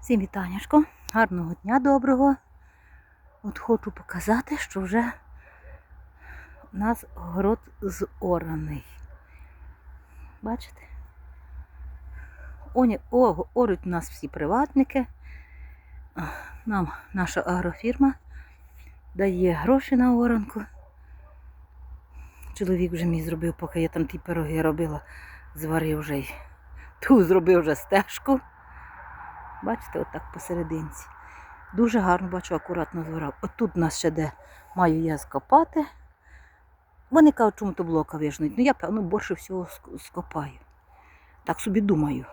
Всім вітаннячко, гарного дня доброго. От хочу показати, що вже у нас город зораний. Бачите? Оні, о, оруть у нас всі приватники. Нам наша агрофірма дає гроші на оранку. Чоловік вже мій зробив, поки я там ті пироги робила, зварив вже й ту зробив вже стежку. Бачите, отак посерединці. Дуже гарно бачу, акуратно зворав. Отут у нас ще де маю я скопати. Вони кажуть, чому то блока вижнуть. Ну я, певно, більше всього скопаю. Так собі думаю.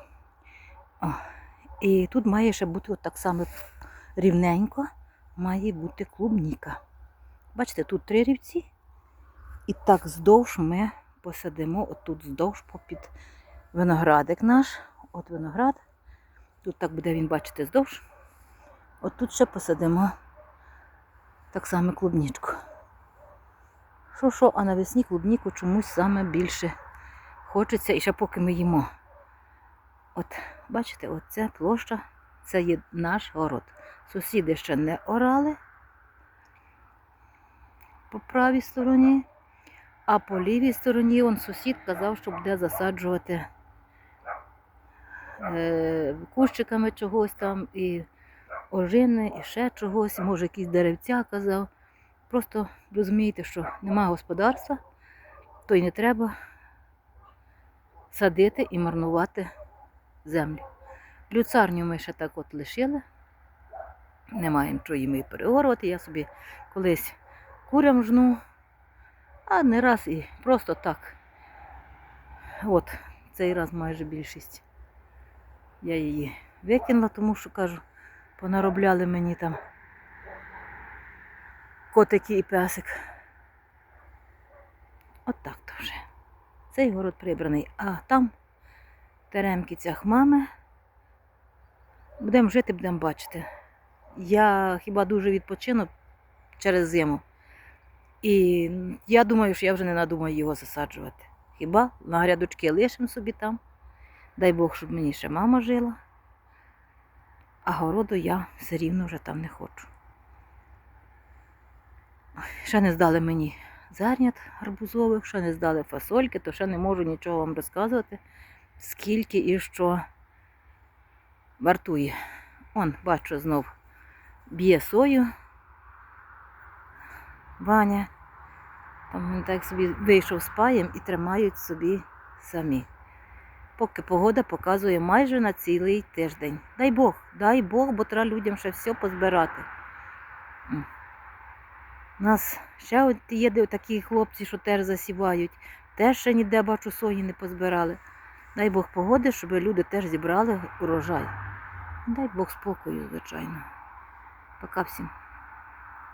О. І тут має ще бути от так само рівненько, має бути клубніка. Бачите, тут три рівці. І так вздовж ми посадимо, отут вздовж попід виноградик наш. От виноград. Тут так буде він, бачите, здовж. От тут ще посадимо так само клубнічку. Що, що, а навесні клубніку чомусь саме більше хочеться і ще поки ми їмо. От, бачите, от ця площа, це є наш город. Сусіди ще не орали по правій стороні, а по лівій стороні он сусід казав, що буде засаджувати кущиками чогось там, і ожини, і ще чогось, може якісь деревця казав. Просто розумієте, що нема господарства, то й не треба садити і марнувати землю. Люцарню ми ще так от лишили. Не маємо чого їм і переорувати. Я собі колись курям жну, а не раз і просто так. От, цей раз майже більшість. Я її викинула, тому що кажу, понаробляли мені там котики і песик. От так то вже. Цей город прибраний, а там теремки цях мами. Будемо жити, будемо бачити. Я хіба дуже відпочину через зиму. І я думаю, що я вже не надумаю його засаджувати. Хіба на грядочки лишимо собі там. Дай Бог, щоб мені ще мама жила. А городу я все рівно вже там не хочу. Ще не здали мені зернят гарбузових, ще не здали фасольки, то ще не можу нічого вам розказувати, скільки і що вартує. Он, бачу, знов б'є сою. Ваня. Там він так собі вийшов з паєм і тримають собі самі. Поки погода показує майже на цілий тиждень. Дай Бог, дай Бог, бо треба людям ще все позбирати. У нас ще от є такі хлопці, що теж засівають, теж ще ніде бачу сої не позбирали. Дай Бог погоди, щоб люди теж зібрали урожай. Дай Бог спокою, звичайно. Пока всім.